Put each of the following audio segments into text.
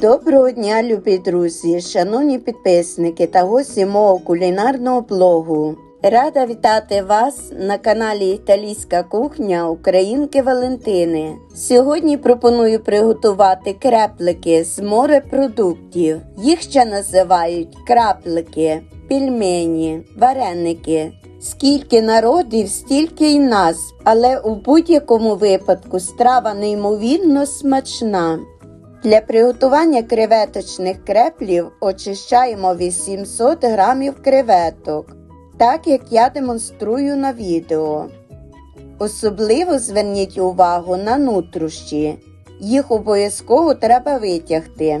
Доброго дня, любі друзі, шановні підписники та гості мого кулінарного блогу. Рада вітати вас на каналі Італійська кухня Українки Валентини. Сьогодні пропоную приготувати креплики з морепродуктів. Їх ще називають краплики, пельмені, вареники. Скільки народів, стільки й нас, але у будь-якому випадку страва неймовірно смачна. Для приготування креветочних креплів очищаємо 800 грамів креветок, так як я демонструю на відео. Особливо зверніть увагу на нутрощі. Їх обов'язково треба витягти.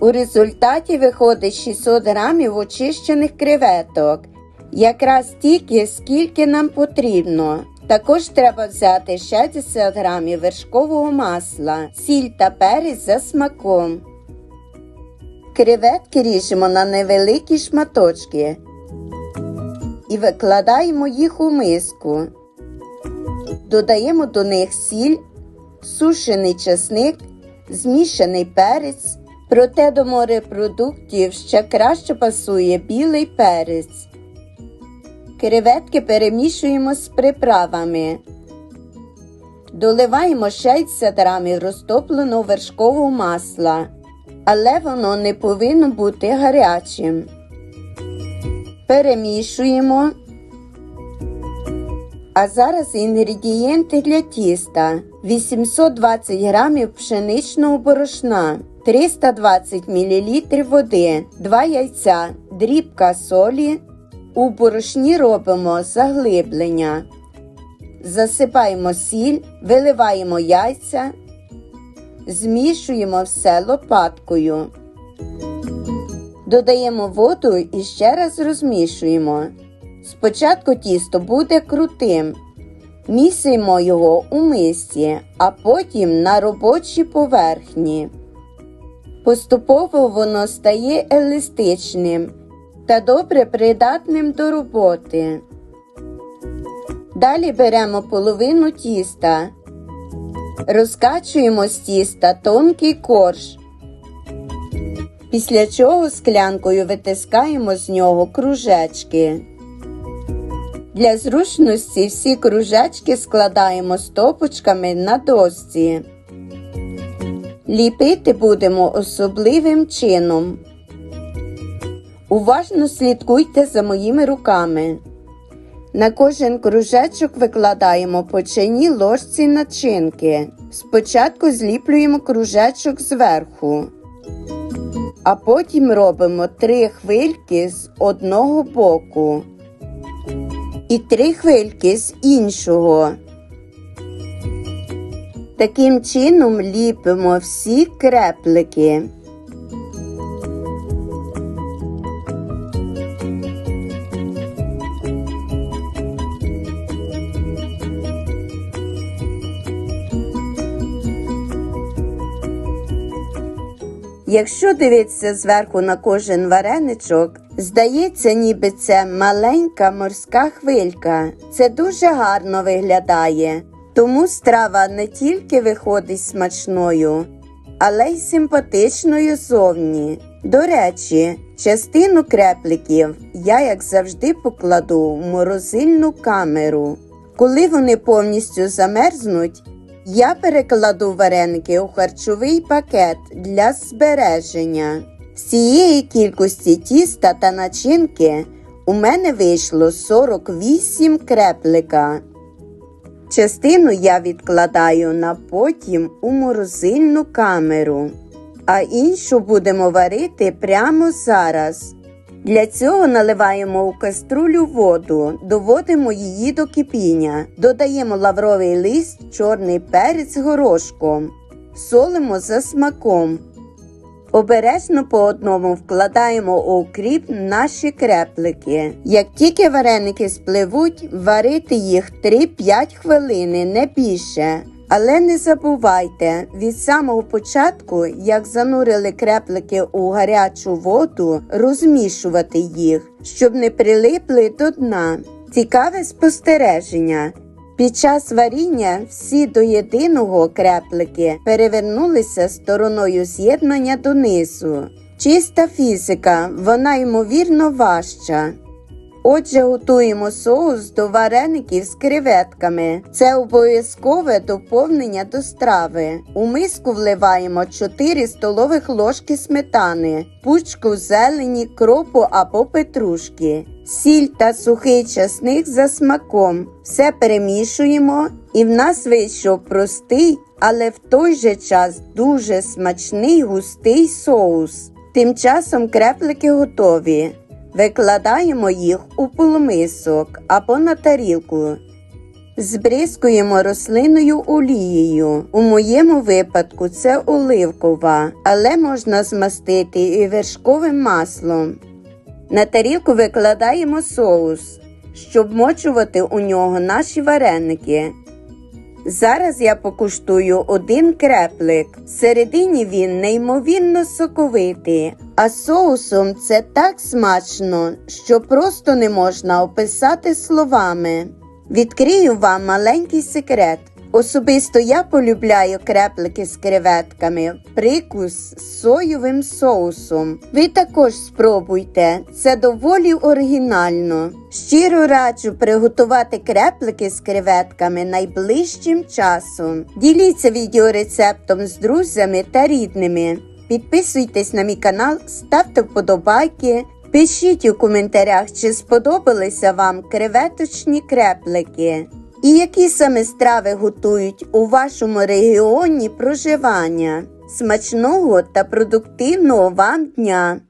У результаті виходить 600 грамів очищених креветок, якраз стільки, скільки нам потрібно. Також треба взяти 60 грамів вершкового масла, сіль та перець за смаком. Креветки ріжемо на невеликі шматочки і викладаємо їх у миску. Додаємо до них сіль, сушений чесник, змішаний перець. Проте до морепродуктів ще краще пасує білий перець. Креветки перемішуємо з приправами. Доливаємо 60 грамів розтопленого вершкового масла, але воно не повинно бути гарячим. Перемішуємо. А зараз інгредієнти для тіста: 820 грамів пшеничного борошна, 320 мл води, 2 яйця, дрібка солі. У борошні робимо заглиблення. Засипаємо сіль, виливаємо яйця, змішуємо все лопаткою. Додаємо воду і ще раз розмішуємо. Спочатку тісто буде крутим. Місимо його у мисці, а потім на робочій поверхні. Поступово воно стає еластичним та добре придатним до роботи. Далі беремо половину тіста, розкачуємо з тіста тонкий корж. Після чого склянкою витискаємо з нього кружечки. Для зручності всі кружечки складаємо стопочками на досці. Ліпити будемо особливим чином. Уважно слідкуйте за моїми руками. На кожен кружечок викладаємо по чайній ложці начинки. Спочатку зліплюємо кружечок зверху, а потім робимо три хвильки з одного боку і три хвильки з іншого. Таким чином ліпимо всі креплики. Якщо дивитися зверху на кожен вареничок, здається, ніби це маленька морська хвилька. Це дуже гарно виглядає. Тому страва не тільки виходить смачною, але й симпатичною зовні. До речі, частину крепликів я, як завжди, покладу в морозильну камеру. Коли вони повністю замерзнуть, я перекладу вареники у харчовий пакет для збереження. З цієї кількості тіста та начинки у мене вийшло 48 креплика. Частину я відкладаю на потім у морозильну камеру, а іншу будемо варити прямо зараз. Для цього наливаємо у каструлю воду, доводимо її до кипіння, додаємо лавровий лист, чорний перець горошком, солимо за смаком. Обережно по одному вкладаємо у укріп наші креплики. Як тільки вареники спливуть, варити їх 3-5 хвилини, не більше. Але не забувайте, від самого початку, як занурили креплики у гарячу воду, розмішувати їх, щоб не прилипли до дна. Цікаве спостереження. Під час варіння всі до єдиного креплики перевернулися стороною з'єднання донизу. Чиста фізика, вона ймовірно важча. Отже, готуємо соус до вареників з креветками. Це обов'язкове доповнення до страви. У миску вливаємо 4 столових ложки сметани, пучку зелені, кропу або петрушки, сіль та сухий часник за смаком. Все перемішуємо, і в нас вийшов простий, але в той же час дуже смачний густий соус. Тим часом креплики готові. Викладаємо їх у полумисок або на тарілку. Збризкуємо рослинною олією. У моєму випадку це оливкова, але можна змастити і вершковим маслом. На тарілку викладаємо соус, щоб мочувати у нього наші вареники. Зараз я покуштую один креплик. Всередині він неймовірно соковитий, а соусом це так смачно, що просто не можна описати словами. Відкрию вам маленький секрет. Особисто я полюбляю креплики з креветками, прикус з соєвим соусом. Ви також спробуйте, це доволі оригінально. Щиро раджу приготувати креплики з креветками найближчим часом. Діліться відеорецептом з друзями та рідними. Підписуйтесь на мій канал, ставте вподобайки. Пишіть у коментарях, чи сподобалися вам креветочні креплики. І які саме страви готують у вашому регіоні проживання? Смачного та продуктивного вам дня!